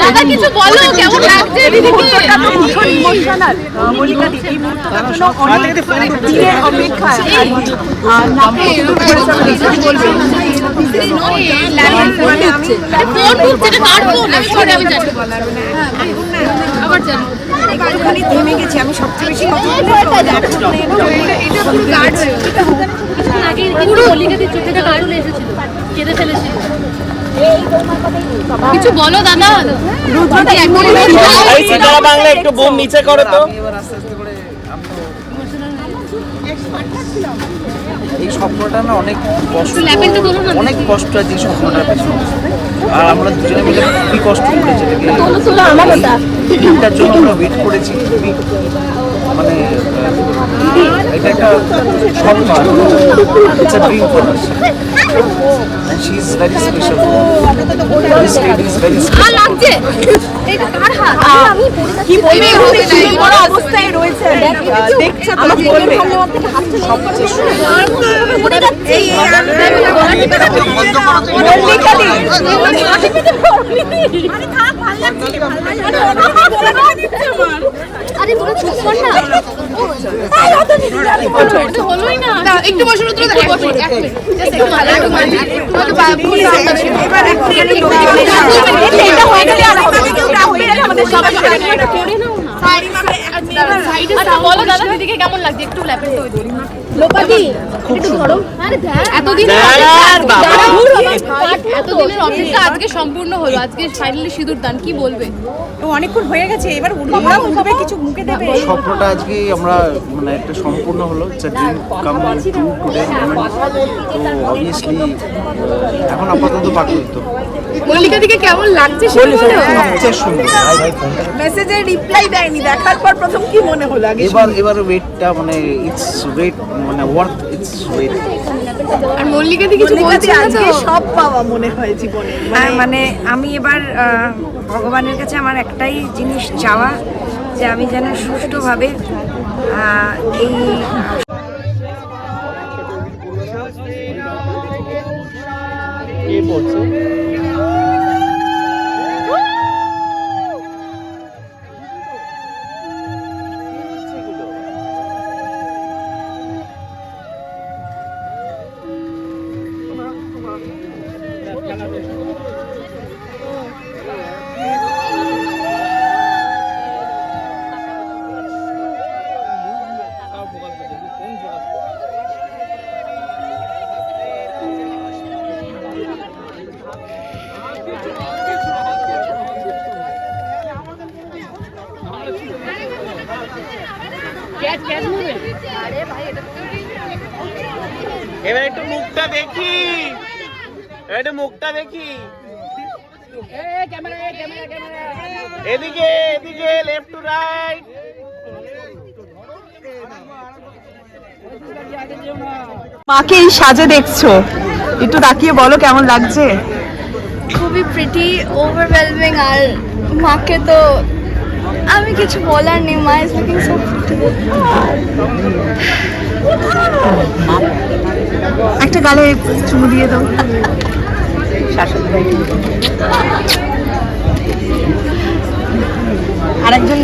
দাদা কিছু বলো কেমন লাগছে অপেক্ষা একটুখানি থেমে গেছি আমি সবচেয়ে বেশি কথা কিছু বলো দাদা। বাংলা। একটু বুম নিচে করো তো। এই স্বপ্নটা না অনেক কষ্ট অনেক কষ্ট আছে এই স্বপ্নটার পেছনে। আর আমরা দুজনে মিলে খুবই কষ্ট করেছি? দিনটার জন্য আমরা ওয়েট করেছি খুবই মানে এটা একটা স্বপ্ন it's a dream for us and she is very special. This lady is very special. লাগছে। এটা কার হাত? আমি কি বলবে? এখানে শুয়ে পড়া অবস্থায় রয়েছে। দেখছে তো? বলবে। পড়ে যাচ্ছে। একটু বসে রুদ্র একটু বসে এক মিনিট জাস্ট একটু মাঝে একটু মাঝে একটু ভুল সাউন্ড আছে এবার একটুখানি লোকজন এটা হয়ে গেলে আর আমাকে কেউ ডাকবে না আমাদের সবাই এটা করে নাও না সাইডে আচ্ছা বলো দাদা দিদিকে কেমন লাগছে একটু ল্যাপের তো লোপাদি একটু ধরো আরে দেখ এতদিন দেখ, বাবা। এতদিনের অপেক্ষা আজকে সম্পূর্ণ হলো আজকে ফাইনালি সিঁদুর দান কি বলবে অনেকক্ষণ হয়ে গেছে এবার উঠবে উঠবে কিছু মুখে দেবে স্বপ্নটা আজকে আমরা মানে একটা সম্পূর্ণ হলো it's a dream come to today তো অবভিয়াসলি এখন আপাতত বাকি তো মল্লিকা দিকে কেমন লাগছে সেটা বলো মেসেজের রিপ্লাই দেয়নি দেখার পর প্রথম কি মনে হলো আগে এবার এবার ওয়েটটা মানে ইটস ওয়েট মানে ওয়ার্থ ইটস ওয়েট আর মল্লিকা দি কিছু বলছে আজকে সব পাওয়া মনে হয় জীবনে। হ্যাঁ মানে আমি এবার ভগবানের কাছে আমার একটাই জিনিস চাওয়া যে আমি যেন সুষ্ঠুভাবে এবার একটু মুখটা দেখি। একটু মুখটা দেখি। এদিকে এদিকে লেফট টু রাইট মাকে এই সাজে দেখছ? একটু তাকিয়ে বলো কেমন লাগছে? খুবই প্রিটি ওভারওয়েলমিং আর মাকে তো আমি কিছু বলার নেই মা ইজ লুকিং সো একটা গালে চুমু দিয়ে দাও। আরেকজন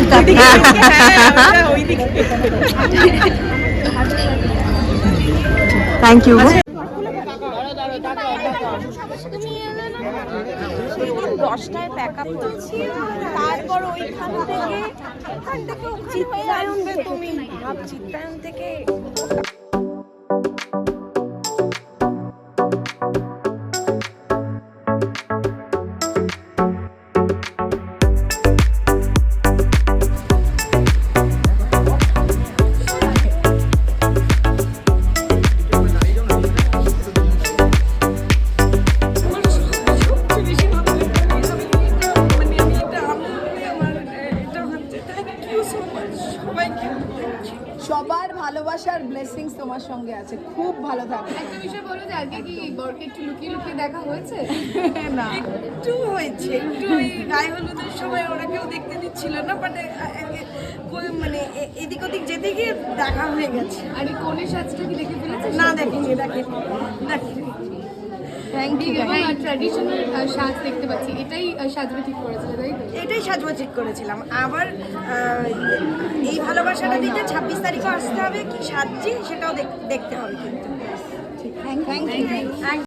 থ্যাংক ইউ দশটায় প্যাক আপ করছি। তারপর ওইখান থেকে ওখান থেকে চিত্রায়ন তুমি। চিত্রায়ন থেকে সবার ভালোবাসার ব্লেসিংস তোমার সঙ্গে আছে। খুব ভালো থাকবে একটা বিষয় বলো যে আজকে কি বরকে একটু লুকিয়ে লুকিয়ে দেখা হয়েছে? না। একটু হয়েছে একটু ওই গায়ে হলুদের সময় ওরা কেউ দেখতে দিচ্ছিল না বাট মানে এদিক ওদিক যেতে গিয়ে দেখা হয়ে গেছে। আর এই কনের সাজটা কি দেখে ফেলেছে না দেখিনি দেখিনি দেখিনি। থ্যাংক ইউ এবং ট্র্যাডিশনাল সাজ দেখতে পাচ্ছি। এটাই সাজবে ঠিক করেছিল তাই এটাই সাজবো ঠিক করেছিলাম। আবার এই ভালোবাসাটা দিতে ছাব্বিশ তারিখে আসতে হবে কি সাজছি সেটাও দেখ- দেখতে হবে কিন্তু। থ্যাংক ইউ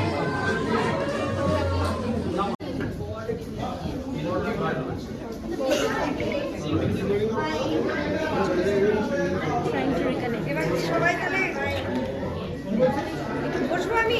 এবার সবাই তাহলে একটু বসবো আমি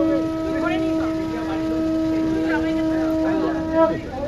মানে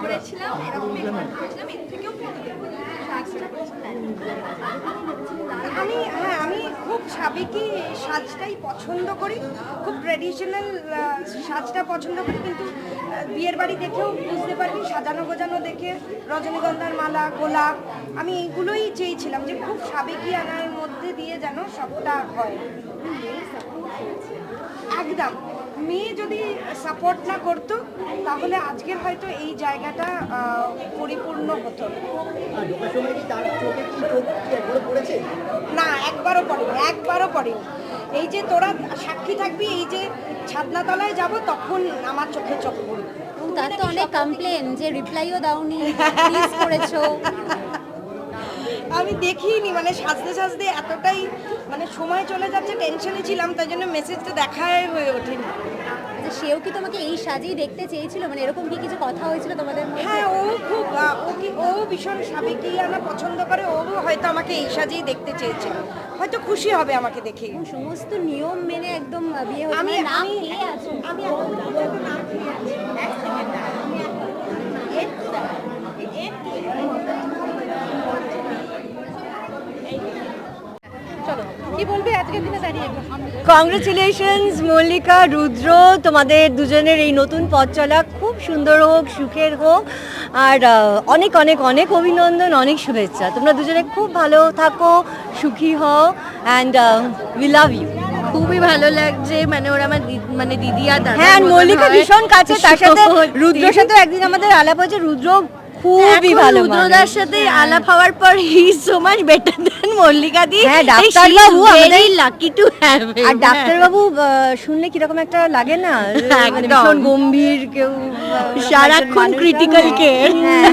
করেছিলাম আমি হ্যাঁ আমি খুব সাবেকি সাজটাই পছন্দ করি, খুব ট্র্যাডিশনাল সাজটা পছন্দ করি, কিন্তু বিয়ের বাড়ি দেখেও বুঝতে পারবি, সাজানো গোজানো দেখে, রজনীগন্ধার মালা, গোলাপ, আমি এইগুলোই চেয়েছিলাম যে খুব সাবেকি আনার মধ্যে দিয়ে যেন সবটা হয়। একদম। মেয়ে যদি সাপোর্ট না করতো তাহলে আজকের হয়তো এই জায়গাটা পরিপূর্ণ হতো না। না একবারও পড়েনি একবারও পড়েনি। এই যে তোরা সাক্ষী থাকবি এই যে ছাদনাতলায় যাব তখন আমার চোখে চোখ পড়বে। তার তো অনেক কমপ্লেন যে রিপ্লাইও দাওনি করেছ। আমি দেখিনি মানে সাজতে সাজতে এতটাই মানে সময় চলে যাচ্ছে টেনশনে ছিলাম তাই জন্য মেসেজটা দেখাই হয়ে ওঠেনি আচ্ছা সেও কি তোমাকে এই সাজেই দেখতে চেয়েছিল মানে এরকম কি কিছু কথা হয়েছিল তোমাদের হ্যাঁ ও খুব ও কি ও ভীষণ সাবেকিয়ানা পছন্দ করে ও হয়তো আমাকে এই সাজেই দেখতে চেয়েছিল হয়তো খুশি হবে আমাকে দেখে সমস্ত নিয়ম মেনে একদম বিয়ে হচ্ছে আমি মানে আমি আমি নাম খেয়ে আছি। এক second দাঁড়াও, আমি এখন- একটু দাঁড়াও, একটু কি বলবি আজকের দিনে দাঁড়িয়ে? কংগ্রেচুলেশনস মল্লিকা রুদ্র তোমাদের দুজনের এই নতুন পথ চলা খুব সুন্দর হোক সুখের হোক আর অনেক অনেক অনেক অভিনন্দন অনেক শুভেচ্ছা। তোমরা দুজনে খুব ভালো থাকো সুখী হও অ্যান্ড উই লাভ ইউ খুবই ভালো লাগছে মানে ওরা আমার মানে দিদি আর হ্যাঁ মল্লিকা ভীষণ কাছে তার সাথে রুদ্রের সাথে একদিন আমাদের আলাপ হয়েছে রুদ্র খুবই ভালো রুদ্রদার সাথে আলাপ হওয়ার পর he so much better than Mallika দি। হ্যাঁ, ডাক্তারবাবু আমাদের- লাকি টু হ্যাভ আর ডাক্তারবাবু আহ, শুনলে কীরকম একটা লাগে না? মানে ভীষণ গম্ভীর কেউ সারাক্ষণ হয়। care। হ্যাঁ।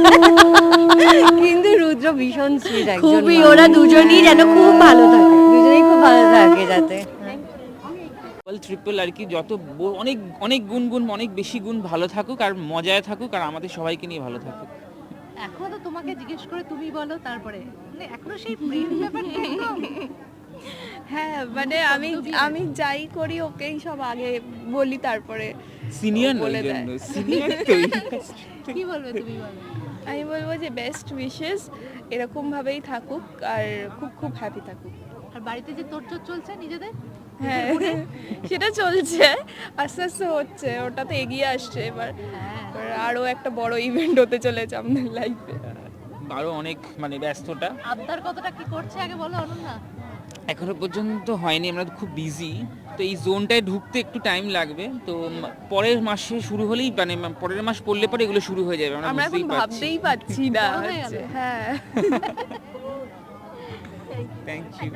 কিন্তু রুদ্র ভীষণ সুইট একজন খুবই ওরা দুজনই যেন খুব ভালো থাকে। দুজনেই খুব ভালো থাকে যাতে। ডবল ট্রিপল আর কি যত অনেক অনেক গুণ গুণ অনেক বেশি গুণ ভালো থাকুক আর মজায় থাকুক আর আমাদের সবাইকে নিয়ে ভালো থাকুক। এখনও তো তোমাকে জিজ্ঞেস করে তুমি বলো তারপরে। মানে এখনও সেই প্রেম ব্যাপারটা হ্যাঁ মানে আমি আমি যাই করি ওকেই সব আগে বলি তারপরে সিনিয়র বলে দেয়। সিনিয়র কি বলবে তুমি বলো? আমি বলব যে বেস্ট উইশেস এরকম ভাবেই থাকুক আর খুব খুব হ্যাপি থাকুক। আর বাড়িতে যে তোরচোর চলছে নিজেদের? হ্যাঁ সেটা চলছে। আস্তে আস্তে হচ্ছে ওটা তো এগিয়ে আসছে এবার। এবার আরও একটা বড় ইভেন্ট হতে চলেছে আমাদের লাইফে আরও অনেক মানে ব্যস্ততা। আবদার কতটা? কি করছে আগে বলো অনন্যা? এখনও পর্যন্ত হয়নি আমরা খুব বিজি তো এই জোনটায় ঢুকতে একটু টাইম লাগবে। তো পরের মাসে শুরু হলেই মানে পরের মাস পড়লে পরে এগুলো শুরু হয়ে যাবে আমরা আমরা এখন ভাবতেই পারছি না হয়ে। হ্যাঁ। থ্যাংক ইউ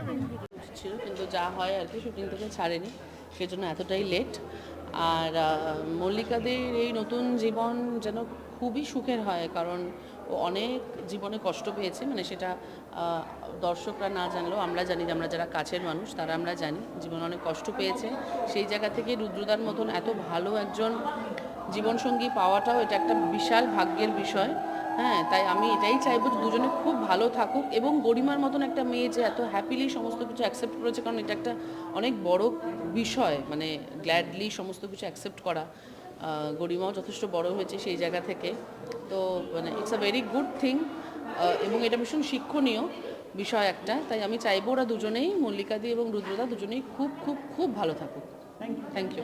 ছিল, কিন্তু যা হয় আর কি শুটিং থেকে ছাড়েনি, সেজন্য এতটাই লেট আর মল্লিকাদের এই নতুন জীবন যেন খুবই সুখের হয়, কারণ ও অনেক জীবনে কষ্ট পেয়েছে মানে সেটা দর্শকরা না জানলেও আমরা জানি যে আমরা যারা কাছের মানুষ, তারা আমরা জানি, জীবনে অনেক কষ্ট পেয়েছে। সেই জায়গা থেকে রুদ্রদার মতন এত ভালো একজন জীবনসঙ্গী পাওয়াটাও এটা একটা বিশাল ভাগ্যের বিষয়। হ্যাঁ তাই আমি এটাই চাইব যে দুজনে খুব ভালো থাকুক এবং গরিমার মতন একটা মেয়ে যে এত হ্যাপিলি সমস্ত কিছু অ্যাকসেপ্ট করেছে কারণ এটা একটা অনেক বড় বিষয় মানে গ্ল্যাডলি সমস্ত কিছু অ্যাকসেপ্ট করা। গরিমাও যথেষ্ট বড় হয়েছে সেই জায়গা থেকে। তো মানে it's a very good thing এবং এটা ভীষণ শিক্ষণীয় বিষয় একটা। তাই আমি চাইব ওরা দুজনেই মল্লিকাদি এবং রুদ্রদা দুজনেই খুব খুব খুব ভালো থাকুক। থ্যাংক থ্যাংক ইউ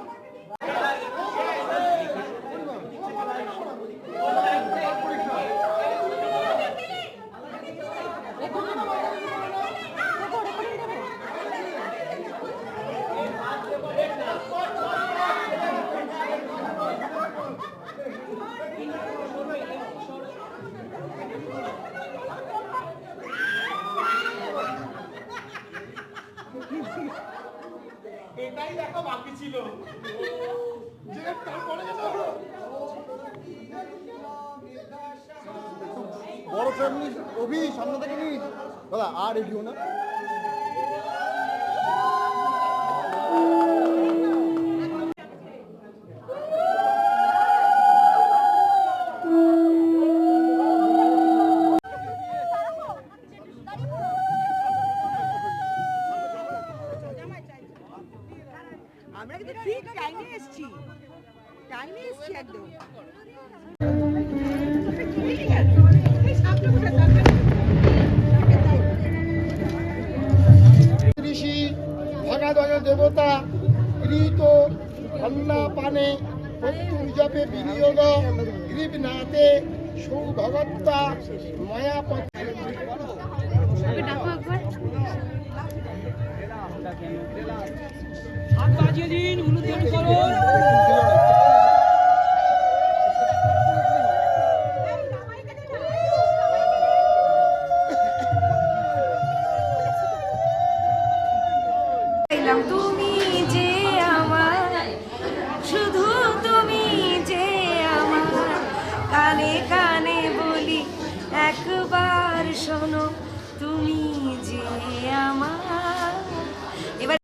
বড় ফ্যামিলি অভি সামনে থেকে নিস দাদা আর এগিয়েও না। আমরা কিন্তু ঠিক টাইমে এসেছি। টাইমে এসেছি একদম। দেবতা ঋত অন্না পানে প্রত্যুর জপে বিনিয়োগ গ্রীবনাথে সৌভগত্তা মায়াপতি চাইলাম